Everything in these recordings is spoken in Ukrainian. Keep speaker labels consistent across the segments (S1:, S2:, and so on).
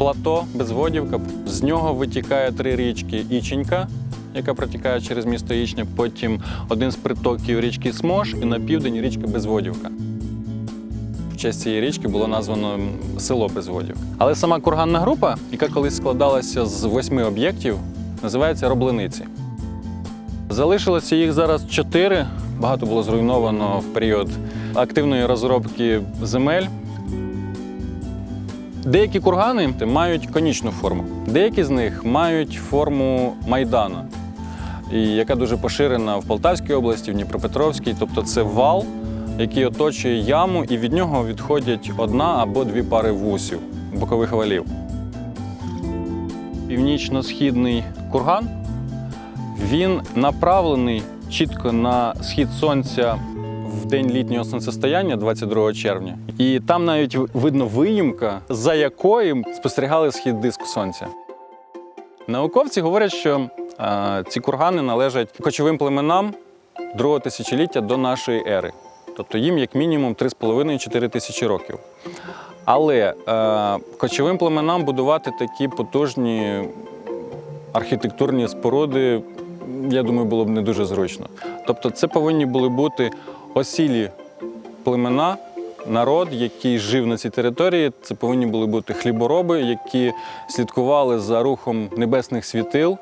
S1: Плато Безводівка. З нього витікає три річки Іченька, яка протікає через місто Ічня, потім один з притоків річки Смош і на південь річка Безводівка. В честь цієї річки було названо село Безводівка. Але сама курганна група, яка колись складалася з восьми об'єктів, називається Роблениці. Залишилося їх зараз чотири. Багато було зруйновано в період активної розробки земель. Деякі кургани мають конічну форму, деякі з них мають форму майдана, яка дуже поширена в Полтавській області, в Дніпропетровській. Тобто це вал, який оточує яму, і від нього відходять одна або дві пари вусів, бокових валів. Північно-східний курган він направлений чітко на схід сонця в день літнього сонцестояння, 22 червня. І там навіть видно виїмка, за якою спостерігали схід диску сонця. Науковці говорять, що е, ці кургани належать кочовим племенам другого тисячоліття до нашої ери. Тобто їм як мінімум 3,5-4 тисячі років. Але е, кочовим племенам будувати такі потужні архітектурні споруди, я думаю, було б не дуже зручно. Тобто, це повинні були бути осілі племена, народ, який жив на цій території. Це повинні були бути хлібороби, які слідкували за рухом небесних світил,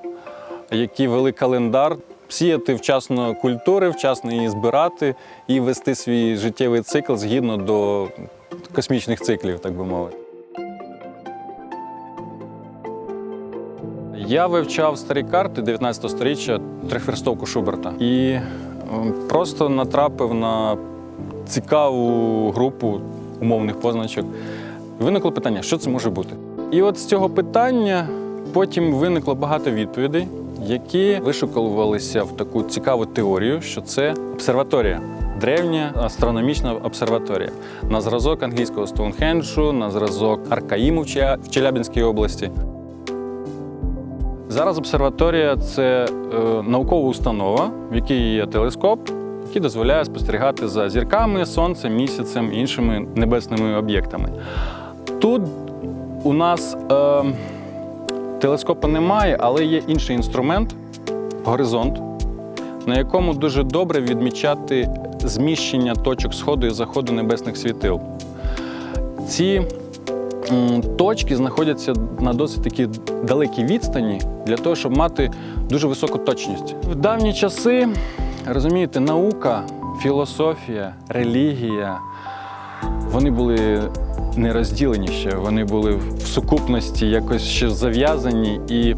S1: які вели календар. Сіяти вчасно культури, вчасно її збирати і вести свій життєвий цикл згідно до космічних циклів, так би мовити. Я вивчав старі карти 19 століття трихверстовку Шуберта і ем, просто натрапив на цікаву групу умовних позначок. Виникло питання, що це може бути. І от з цього питання потім виникло багато відповідей, які вишукувалися в таку цікаву теорію, що це обсерваторія. Древня астрономічна обсерваторія на зразок англійського Стоунхенджу, на зразок Аркаїму в Челябинській області. Зараз обсерваторія це е, наукова установа, в якій є телескоп, який дозволяє спостерігати за зірками, сонцем, місяцем і іншими небесними об'єктами. Тут у нас е, телескопа немає, але є інший інструмент горизонт, на якому дуже добре відмічати зміщення точок сходу і заходу небесних світил. Ці точки знаходяться на досить такі далекій відстані для того, щоб мати дуже високу точність. В давні часи, розумієте, наука, філософія, релігія вони були не розділені ще, вони були в сукупності якось ще зав'язані. І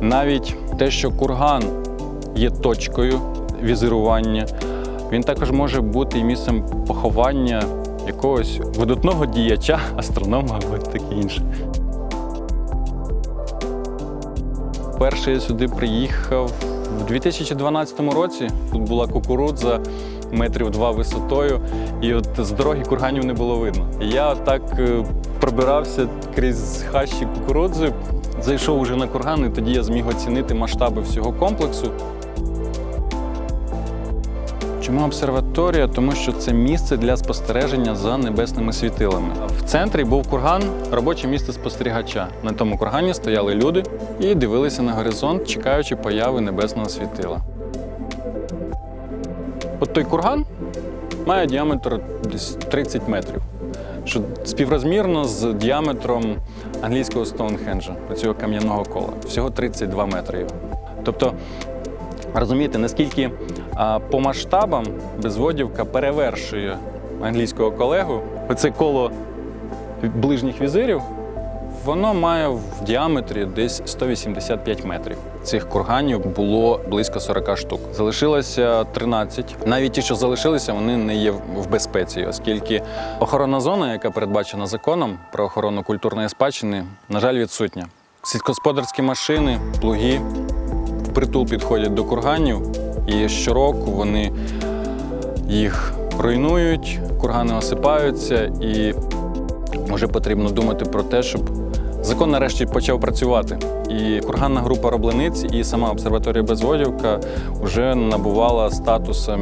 S1: навіть те, що курган є точкою візирування, він також може бути місцем поховання якогось видатного діяча, астронома або таке інше. Перше я сюди приїхав в 2012 році. Тут була кукурудза метрів два висотою, і от з дороги курганів не було видно. Я так е, пробирався крізь хащі кукурудзи, зайшов уже на курган, і тоді я зміг оцінити масштаби всього комплексу. Чому обсерваторія? Тому що це місце для спостереження за небесними світилами. В центрі був курган, робоче місце спостерігача. На тому кургані стояли люди і дивилися на горизонт, чекаючи появи небесного світила. От той курган має діаметр десь 30 метрів, що співрозмірно з діаметром англійського Стоунхенджа, цього кам'яного кола. Всього 32 метри. Тобто Розумієте, наскільки по масштабам безводівка перевершує англійського колегу. Оце коло ближніх візирів, воно має в діаметрі десь 185 метрів. Цих курганів було близько 40 штук. Залишилося 13. Навіть ті, що залишилися, вони не є в безпеці, оскільки охоронна зона, яка передбачена законом про охорону культурної спадщини, на жаль, відсутня. Сільськогосподарські машини, плуги впритул підходять до курганів, і щороку вони їх руйнують, кургани осипаються, і вже потрібно думати про те, щоб закон нарешті почав працювати. І курганна група роблениць, і сама обсерваторія Безводівка вже набувала статусу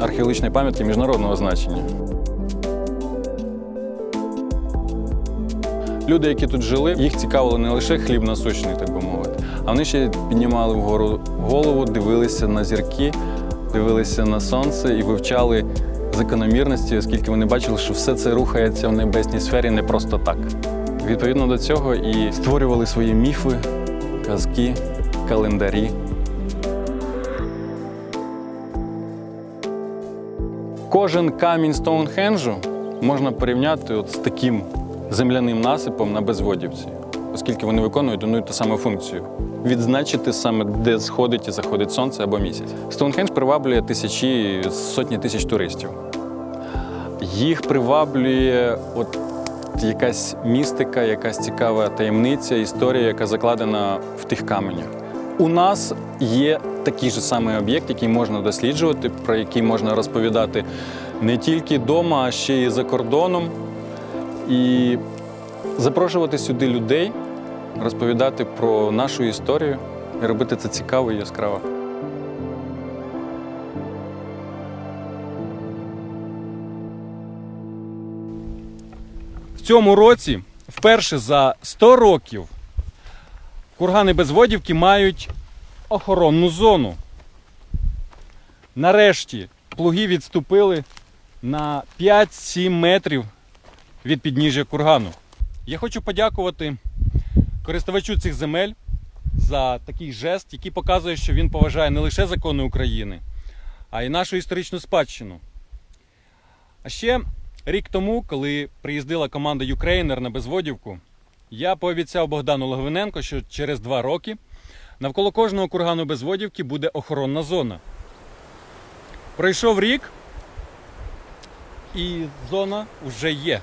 S1: археологічної пам'ятки міжнародного значення. Люди, які тут жили, їх цікавило не лише хліб насущний, так би мовити, а вони ще піднімали вгору голову, дивилися на зірки, дивилися на сонце і вивчали закономірності, оскільки вони бачили, що все це рухається в небесній сфері не просто так. Відповідно до цього і створювали свої міфи, казки, календарі. Кожен камінь Стоунхенджу можна порівняти от з таким земляним насипом на безводівці, оскільки вони виконують одну і ту саму функцію відзначити саме, де сходить і заходить сонце або місяць. Стоунхендж приваблює тисячі, сотні тисяч туристів. Їх приваблює от якась містика, якась цікава таємниця, історія, яка закладена в тих каменях. У нас є такий же самий об'єкт, який можна досліджувати, про який можна розповідати не тільки вдома, а ще й за кордоном. І запрошувати сюди людей, розповідати про нашу історію і робити це цікаво і яскраво.
S2: В цьому році, вперше за 100 років, кургани Безводівки мають охоронну зону. Нарешті плуги відступили на 5-7 метрів від підніжжя кургану. Я хочу подякувати користувачу цих земель за такий жест, який показує, що він поважає не лише закони України, а й нашу історичну спадщину. А ще рік тому, коли приїздила команда Юкрейнер на Безводівку, я пообіцяв Богдану Логвиненко, що через два роки навколо кожного кургану Безводівки буде охоронна зона. Пройшов рік, і зона вже є.